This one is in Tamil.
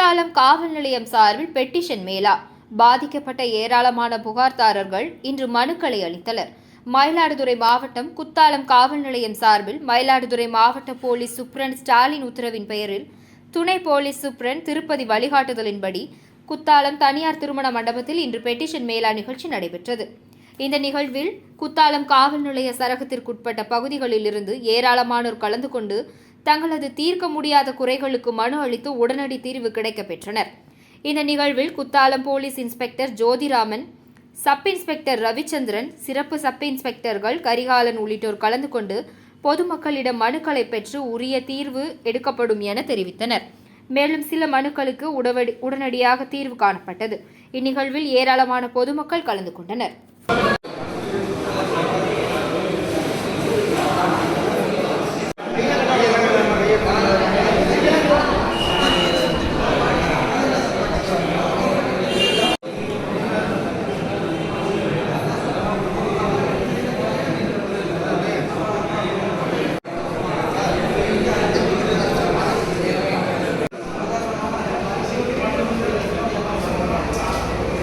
குத்தாலம் காவல் நிலையம் சார்பில் பெட்டிஷன் மேலா. பாதிக்கப்பட்ட ஏராளமான புகார்தாரர்கள் இன்று மனுக்களை அளித்தனர். மயிலாடுதுறை மாவட்டம் குத்தாலம் காவல் நிலையம் சார்பில் மயிலாடுதுறை மாவட்ட போலீஸ் சூப்பரண்ட் ஸ்டாலின் உத்தரவின் பெயரில் துணை போலீஸ் சூப்பரண்ட் திருப்பதி வழிகாட்டுதலின்படி குத்தாலம் தனியார் திருமண மண்டபத்தில் இன்று பெட்டிஷன் மேலா நிகழ்ச்சி நடைபெற்றது. இந்த நிகழ்வில் குத்தாலம் காவல் நிலைய சரகத்திற்குட்பட்ட பகுதிகளிலிருந்து ஏராளமானோர் கலந்து கொண்டு தங்களது தீர்க்க முடியாத குறைகளுக்கு மனு அளித்து உடனடி தீர்வு கிடைக்கப் பெற்றனர். இந்த நிகழ்வில் Kuthalam police inspector Jothiraman sub inspector Ravichandran சிறப்பு சப் இன்ஸ்பெக்டர்கள் கரிகாலன் உள்ளிட்டோர் கலந்து கொண்டு பொதுமக்களிடம் மனுக்களை பெற்று உரிய தீர்வு எடுக்கப்படும் என தெரிவித்தனர். மேலும் சில மனுக்களுக்கு உடவடி உடனடியாக தீர்வு காணப்பட்டது. இந்நிகழ்வில் ஏராளமான பொதுமக்கள் கலந்து கொண்டனர்.